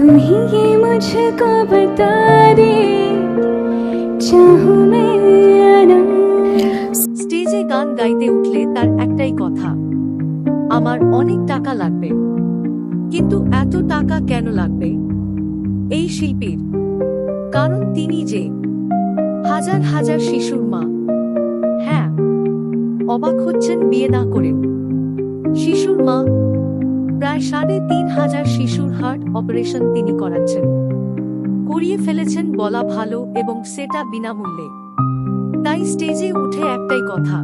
तू ही ये मुझको बता दे चाहूं मैं या ना স্টেজে গান গাইতে উঠলে তার একটাই কথা আমার অনেক টাকা লাগবে কিন্তু এত টাকা কেন লাগবে এই শিল্পীর কারণ তিনি যে হাজার হাজার শিশুর মা হ্যাঁ অবাক হচ্ছেন বিয়ে না করেও শিশুর মা প্রায় সাড়ে তিন হাজার শিশুর হার্ট অপারেশন তিনি করাচ্ছেন। করিয়ে ফেলেছেন বলা ভালো এবং সেটা বিনামূল্যে। তাই স্টেজে উঠে একটাই কথা,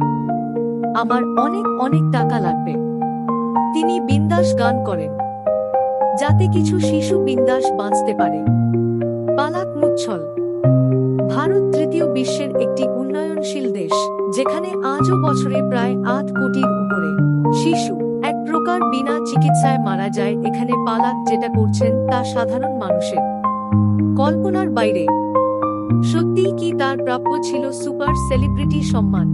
আমার অনেক অনেক টাকা লাগবে। তিনি বিন্দাস গান করেন, যাতে কিছু শিশু বিন্দাস বাঁচতে পারে। পালাক মুচ্ছল, ভারত তৃতীয় বিশ্বের একটি উন্নয়নশীল দেশ, যেখানে আজও বছরে প্রায় আট কোটির উপরে শিশু এক প্রকার বিনা চিকিৎসায় মারা যায়, এখানে পালাক যেটা করছেন তা সাধারণ মানুষের। কল্পনার বাইরে। সত্যিই কি তার প্রাপ্য ছিল সুপার সেলিব্রিটি সম্মান?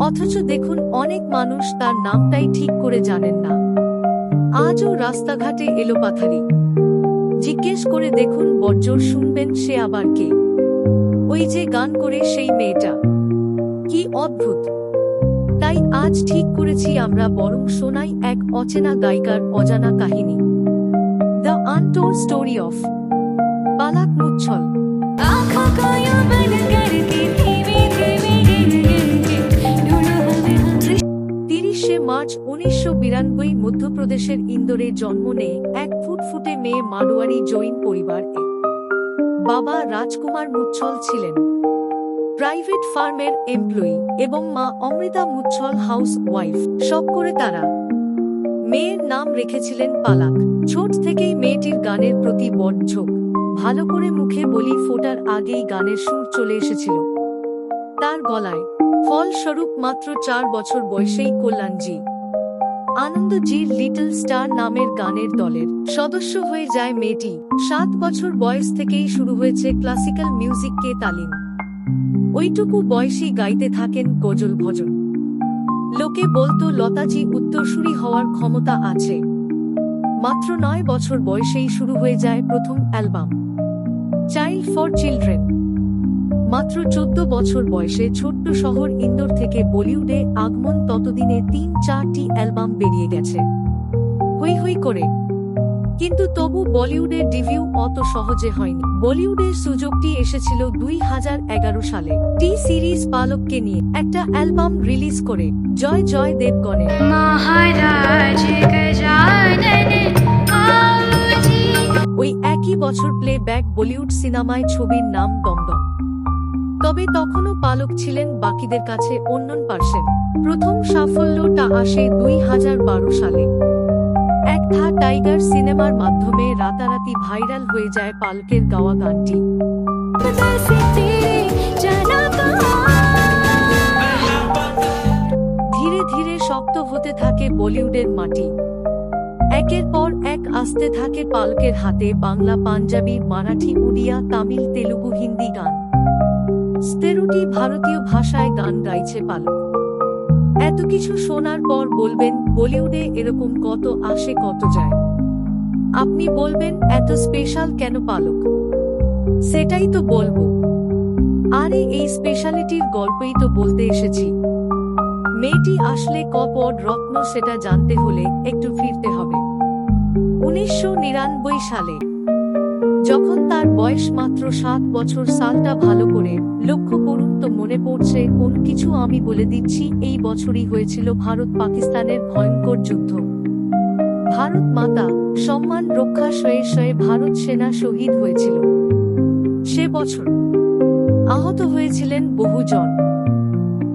অথচ দেখুন, অনেক মানুষ তার নামটাই ঠিক করে জানেন না। আজও রাস্তাঘাটে এলো পাথারি জিজ্ঞেস করে দেখুন, বজ্জর শুনবেন সে আবার কে? ওই যে গান করে সেই মেয়েটা। কি অদ্ভুত! আজ ঠিক করেছি আমরা বরং শোনাই এক অচেনা গায়িকার অজানা কাহিনী। The untold story of Palak Muchhal. তিরিশে মার্চ উনিশশো বিরানব্বই মধ্যপ্রদেশের ইন্দোরে জন্ম নেয় এক ফুটফুটে মেয়ে মারোয়ারি জৈন পরিবারকে। বাবা রাজকুমার মুচ্ছল ছিলেন। প্রাইভেট ফার্মের এমপ্লয়ি এবং মা অমৃতা মুচ্ছল হাউস ওয়াইফ। শখ করে তারা। মেয়ের নাম রেখেছিলেন পালাক। ছোট থেকেই মেয়েটির গানের প্রতি বড় ঝোঁক। ভালো করে মুখে বলি ফোটার আগেই গানের সুর চলে এসেছিল। তার গলায়। ফলস্বরূপ মাত্র চার বছর বয়সেই কল্যাণজি। আনন্দজির লিটল স্টার নামের গানের দলের সদস্য হয়ে যায় মেয়েটি। সাত বছর বয়স থেকেই শুরু হয়েছে ক্লাসিক্যাল মিউজিককে তালিম। ওইটুকু বয়সী গাইতে থাকেন গজল ভজন। লোকে বলতো, লতাজি, উত্তরসূরি হওয়ার ক্ষমতা আছে। মাত্র নয় বছর বয়সেই শুরু হয়ে যায় প্রথম অ্যালবাম। Child for children. মাত্র চোদ্দ বছর বয়সে ছোট্ট শহর ইন্দোর থেকে বলিউডে আগমন ততদিনে তিন চারটি অ্যালবাম বেরিয়ে গেছে। হই হই করে কিন্তু তবু বলিউডের ডিভিউ অত সহজে হয়নি। বলিউডের সুযোগটি এসেছিল দুই হাজার এগারো সালে। টি সিরিজ পালককে নিয়ে একটা অ্যালবাম রিলিজ করে জয় জয় দেবগণে। ওই একই বছর প্লে ব্যাক বলিউড সিনেমায় ছবির নাম দমদম তবে তখনও পালক ছিলেন বাকিদের কাছে অন্যন পার্সেন প্রথম সাফল্যটা আসে দুই হাজার বারো সালে। থা টাইগার সিনেমার মাধ্যমে রাতারাতি ভাইরাল হয়ে যায় পালকের গাওয়া গানটি। ধীরে ধীরে শক্ত হতে থাকে বলিউডের মাটি। একের পর এক আসতে থাকে পালকের হাতে বাংলা, পাঞ্জাবি, মারাঠি, উড়িয়া, তামিল, তেলুগু, হিন্দি গান। স্তেরোটি ভারতীয় ভাষায় গান গাইছে পালক। এত কিছু শোনার পর বলবেন, বলিউডে এরকম কত আসে, কত যায়। আপনি বলবেন, এত স্পেশাল কেন পালক? সেটাই তো বলব। আরে, এই স্পেশালিটির গল্পই তো বলতে এসেছি। মেয়েটি আসলে কপড রত্ন সেটা জানতে হলে একটু ফিরতে হবে। উনিশশো নিরানব্বই সালে, যখন তার বয়স মাত্র সাত বছর, সালটা ভালো করে লক্ষ্য তো মনে পড়ছে কোন কিছু আমি বলে দিচ্ছি। এই বছরই হয়েছিল ভারত পাকিস্তানের ভয়ঙ্কর যুদ্ধ। ভারত মাতা, সম্মান রক্ষা শয়ে শয়ে ভারত সেনা শহীদ হয়েছিল। সে বছর আহত হয়েছিলেন বহুজন।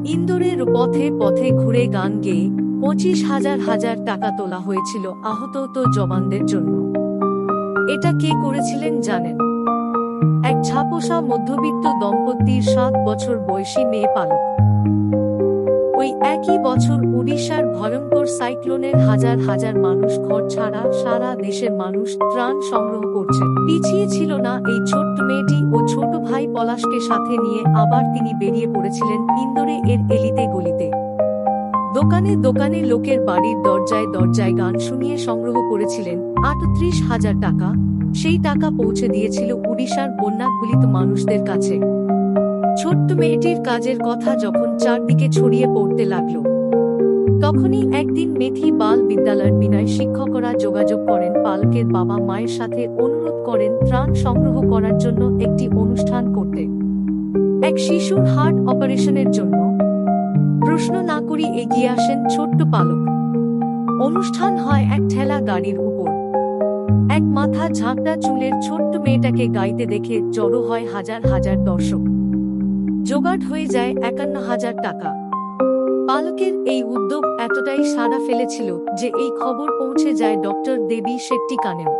ইন্দোরের পথে পথে ঘুরে গান গেয়ে পঁচিশ হাজার হাজার টাকা তোলা হয়েছিল আহত তো জবানদের জন্য। এটা কে করেছিলেন জানেন? এক ছাপোষা মধ্যবিত্ত দম্পতির সাত বছর বয়সী মেয়ে পালক। ওই একই বছর উড়িষ্যার ভয়ঙ্কর সাইক্লোনের হাজার হাজার মানুষ ঘর ছাড়া সারা দেশের মানুষ ত্রাণ সংগ্রহ করছে। পিছিয়ে ছিল না এই ছোট্ট মেয়েটি ও ছোট ভাই পলাশকে সাথে নিয়ে আবার তিনি বেরিয়ে পড়েছিলেন ইন্দোরে এর এলিতে গলিতে। দোকানে দোকানে লোকের বাড়ির দরজায় দরজায় গান শুনিয়ে সংগ্রহ করেছিলেন আটত্রিশ হাজার টাকা সেই টাকা পৌঁছে দিয়েছিল উড়িষ্যার বন্যাগুলিত মানুষদের কাছে। ছোট্ট মেয়েটির কাজের কথা যখন চারদিকে ছড়িয়ে পড়তে লাগল। তখনই একদিন মেথি বাল বিদ্যালয়ের বিনয় শিক্ষকরা যোগাযোগ করেন পালকের বাবা মায়ের সাথে অনুরোধ করেন ত্রাণ সংগ্রহ করার জন্য একটি অনুষ্ঠান করতে। এক শিশুর হার্ট অপারেশনের জন্য। প্রশ্ন না করি এগিয়ে আসেন ছোট্ট পালক। অনুষ্ঠান হয় এক ঠেলা গাড়ির এক মাথা ঝাঁকড়া চুলের ছোট্ট মেয়েটাকে গাইতে দেখে জড়ো হয় হাজার হাজার দর্শক। জোগাড় হয়ে যায় একান্ন হাজার টাকা। পালকের এই উদ্যোগ এতটাই সাড়া ফেলেছিল যে এই খবর পৌঁছে যায় ডক্টর দেবী শেট্টি কানেও।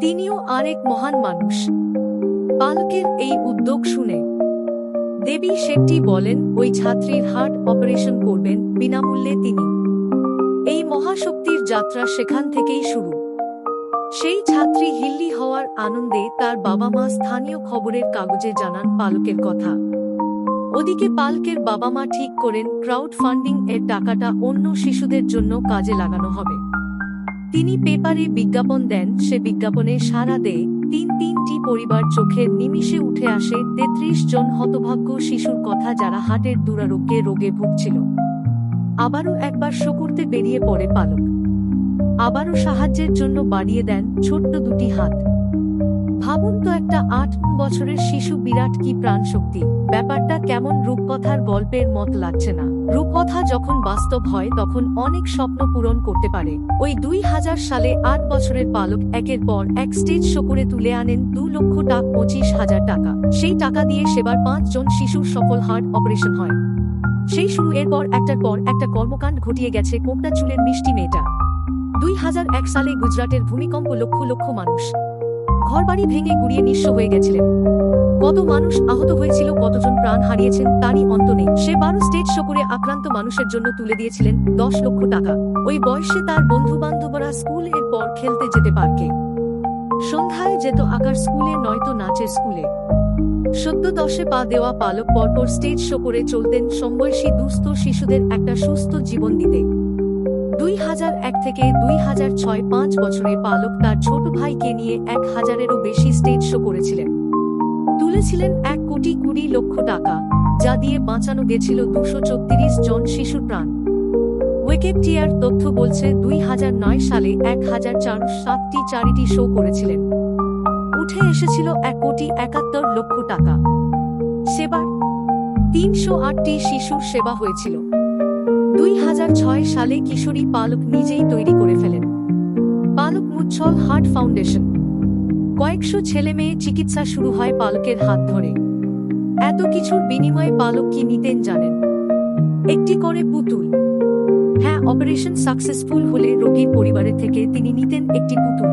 তিনিও আরেক মহান মানুষ। পালকের এই উদ্যোগ শুনে দেবী শেট্টি বলেন, ওই ছাত্রীর হার্ট অপারেশন করবেন বিনামূল্যে তিনি। এই মহাশক্তির যাত্রা সেখান থেকেই শুরু। সেই ছাত্রী হিল্লি হওয়ার আনন্দে তার বাবা মা স্থানীয় খবরের কাগজে জানান পালকের কথা। ওদিকে পালকের বাবা মা ঠিক করেন ক্রাউড ফান্ডিং এর টাকাটা অন্য শিশুদের জন্য কাজে লাগানো হবে। তিনি পেপারে বিজ্ঞাপন দেন, সে বিজ্ঞাপনে সারা দেয়, তিন তিনটি পরিবার চোখের নিমিষে উঠে আসে তেত্রিশ জন হতভাগ্য শিশুর কথা যারা হাটের দুরারোগ্যে রোগে ভুগছিল। আবারও একবার শো করতে বেরিয়ে পড়ে পালক। আবারও সাহায্যের জন্য বাড়িয়ে দেন ছোট্ট দুটি হাত। ভাবুন তো একটা আট বছরের শিশু বিরাট কি প্রাণ শক্তি ব্যাপারটা কেমন রূপকথার গল্পের মত লাগছে না। রূপকথা যখন বাস্তব হয়, তখন অনেক স্বপ্ন পূরণ করতে পারে। ওই দুই হাজার সালে আট বছরের পালক একের পর এক স্টেজ শো করে তুলে আনেন দু লক্ষ টাকা পঁচিশ হাজার টাকা। সেই টাকা দিয়ে সেবার পাঁচ জন শিশুর সফল হার্ট অপারেশন হয়। সেই শুরু এরপর একটার পর একটা কর্মকাণ্ড ঘটিয়ে গেছে কোকটা চুলের মিষ্টি মেয়েটা। দুই হাজার এক সালে গুজরাটের ভূমিকম্প লক্ষ লক্ষ মানুষ। ঘরবাড়ি ভেঙে গুড়িয়ে নিঃস্ব হয়ে গেছিলেন। কত মানুষ আহত হয়েছিল, কতজন প্রাণ হারিয়েছেন তারই অন্ত নেই। সে বারো স্টেজ শো করে আক্রান্ত মানুষের জন্য তুলে দিয়েছিলেন দশ লক্ষ টাকা। ওই বয়সে তার বন্ধু বান্ধবরা স্কুলের পর খেলতে যেতে পার্কে। সন্ধ্যায় যেত আঁকার স্কুলে, নয়তো নাচের স্কুলে। সদ্য দশে পা দেওয়া পালক পরপর স্টেজ শো করে চলতেন সমবয়সী দুস্থ শিশুদের একটা সুস্থ জীবন দিতে। দুই হাজার এক থেকে দুই হাজার ছয় পাঁচ বছরে পালক তার ছোট ভাইকে নিয়ে এক হাজারেরও বেশি স্টেজ শো করেছিলেন। তুলেছিলেন এক কোটি কুড়ি লক্ষ টাকা, যা দিয়ে বাঁচানো গেছিল দুশো চৌত্রিশ জন শিশুর প্রাণ। ওয়েকেপটিয়ার তথ্য বলছে দুই হাজার নয় সালে এক হাজার চার সাতটি চারিটি শো করেছিলেন। উঠে এসেছিল এক কোটি একাত্তর লক্ষ টাকা। সেবার তিনশো আটটি শিশুর সেবা হয়েছিল। দুই হাজার ছয় সালে কিশোরী পালক নিজেই তৈরি করে ফেলেন। পালক মুচ্ছল হার্ট ফাউন্ডেশন। কয়েকশো ছেলে মেয়ে চিকিৎসা শুরু হয় পালকের হাত ধরে। এত কিছুর বিনিময়ে পালক কি নিতেন জানেন? একটি করে পুতুল। হ্যাঁ অপারেশন সাকসেসফুল হলে রোগীর পরিবারের থেকে তিনি নিতেন একটি পুতুল।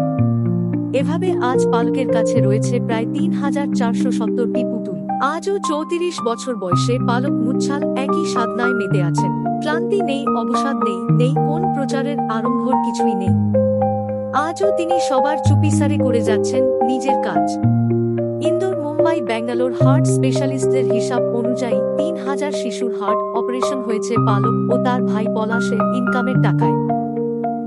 এভাবে আজ পালকের কাছে রয়েছে প্রায় তিন হাজার চারশো সত্তরটি পুতুল। আজও চৌত্রিশ বছর বয়সে পালক মুচ্ছাল একই সাধনায় মেতে আছেন। ক্লান্তি নেই, অবসাদ নেই নেই কোন প্রচারের আরম্ভর কিছুই নেই। আজও তিনি সবার চুপিসারে করে যাচ্ছেন নিজের কাজ। ইন্দোর, মুম্বাই, ব্যাঙ্গালোর হার্ট স্পেশালিস্টদের হিসাব অনুযায়ী তিন হাজার শিশুর হার্ট অপারেশন হয়েছে পালক ও তার ভাই পলাশের ইনকামের টাকায়।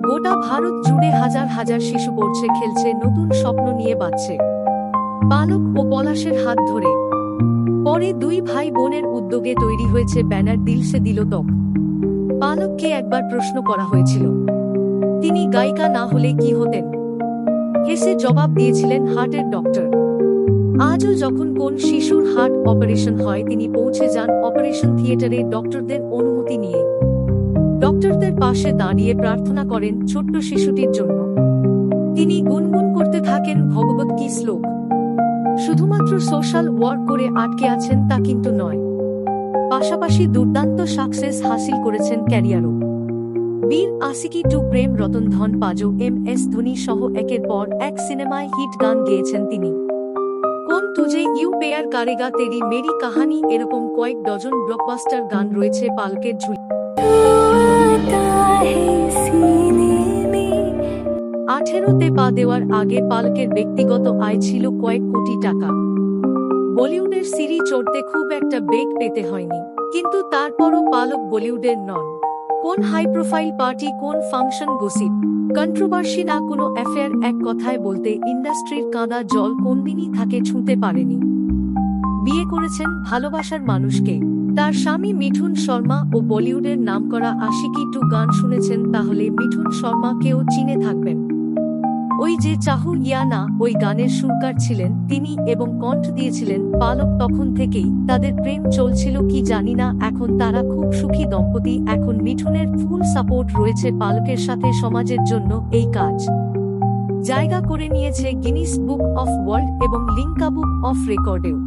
গোটা ভারত জুড়ে হাজার হাজার শিশু পড়ছে, খেলছে, নতুন স্বপ্ন নিয়ে বাঁচছে। পালক ও পলাশের হাত ধরে। পরে দুই ভাই বোনের উদ্যোগে তৈরি হয়েছে ব্যানার, দিল সে দিল তক পালককে একবার প্রশ্ন করা হয়েছিল। তিনি গায়িকা না হলে কি হতেন? হেসে জবাব দিয়েছিলেন হার্টের ডক্টর। আজও যখন কোন শিশুর হার্ট অপারেশন হয়, তিনি পৌঁছে যান অপারেশন থিয়েটারে ডক্টরদের অনুমতি নিয়ে। ডক্টরদের পাশে দাঁড়িয়ে প্রার্থনা করেন ছোট্ট শিশুটির জন্য। তিনি গুনগুন করতে থাকেন ভগবত কি শ্লোক। শুধুমাত্র সোশ্যাল ওয়ার্ক করে আটকে আছেন তা কিন্তু নয়। পাশাপাশি দুর্দান্ত সাকসেস হাসিল করেছেন ক্যারিয়ারও। বীর আসিকি টু প্রেম, রতন ধন, পাজো, এম এস ধোনি সহ একের পর এক সিনেমায় হিট গান গেয়েছেন তিনি। কোন তুজে ইউ পেয়ার কারেগা, তেরি মেরি কাহানি এরকম কয়েক ডজন ব্লকবাস্টার গান রয়েছে পালকের ঝুলি আঠেরোতে পা দেওয়ার আগে পালকের ব্যক্তিগত আয় ছিল কয়েক কোটি টাকা। বলিউডের সিঁড়ি চড়তে খুব একটা বেগ পেতে হয়নি। কিন্তু তারপরও পালক বলিউডের নন। কোন হাই প্রোফাইল পার্টি কোন ফাংশন গসিপ কন্ট্রোভার্সি না কোনো অ্যাফেয়ার এক কথায় বলতে ইন্ডাস্ট্রির কাঁদা জল কোনদিনই তাকে ছুঁতে পারেনি। বিয়ে করেছেন ভালোবাসার মানুষকে। তার স্বামী মিঠুন শর্মা ও বলিউডের নামকরা আশিকি টু গান শুনেছেন তাহলে মিঠুন শর্মাকেও চিনে থাকবেন। ওই যে চাহু ইয়ানা ওই গানের সুরকার ছিলেন তিনি এবং কণ্ঠ দিয়েছিলেন পালক তখন থেকেই। তাদের প্রেম চলছিল কি জানি না, এখন তারা খুব সুখী দম্পতি। এখন মিঠুনের ফুল সাপোর্ট রয়েছে পালকের সাথে সমাজের জন্য এই কাজ। জায়গা করে নিয়েছে গিনিস বুক অফ ওয়ার্ল্ড এবং লিঙ্কা বুক অফ রেকর্ডেও।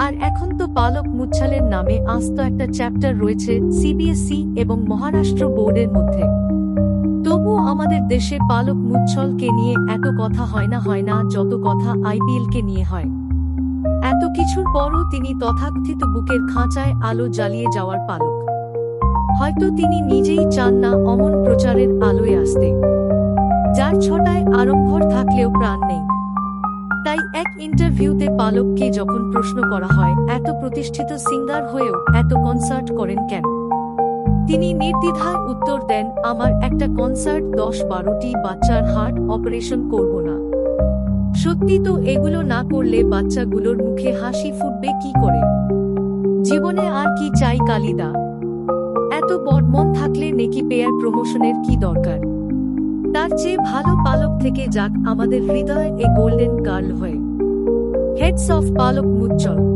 আর এখন তো পালক মুচ্ছালের নামে আস্ত একটা চ্যাপ্টার রয়েছে সিবিএসই এবং মহারাষ্ট্র বোর্ডের মধ্যে। তবুও আমাদের দেশে পালক মুচ্ছলকে নিয়ে এত কথা হয় না হয় না, যত কথা আইপিএলকে নিয়ে হয়। এত কিছুর পরও তিনি তথাকথিত বুকের খাঁচায় আলো জ্বালিয়ে যাওয়ার পালক। হয়তো তিনি নিজেই চান না অমন প্রচারের আলোয় আসতে। যার ছটায় আড়ম্বর থাকলেও প্রাণ নেই। তাই এক ইন্টারভিউতে পালককে যখন প্রশ্ন করা হয়, এত প্রতিষ্ঠিত সিঙ্গার হয়েও এত কনসার্ট করেন কেন? তিনি নির্দ্বিধায় উত্তর দেন, আমার একটা কনসার্ট, দশ বারোটি বাচ্চার হার্ট অপারেশন করব না। সত্যি তো এগুলো না করলে বাচ্চাগুলোর মুখে হাসি ফুটবে কি করে? জীবনে আর কি চাই কালিদা? এত বর্মন থাকলে নেকি পেয়ার প্রমোশনের কি দরকার? তার চেয়ে ভালো পালক থেকে যাক আমাদের হৃদয় এ গোল্ডেন গার্ল হয়ে। Hats off Palak Muchhal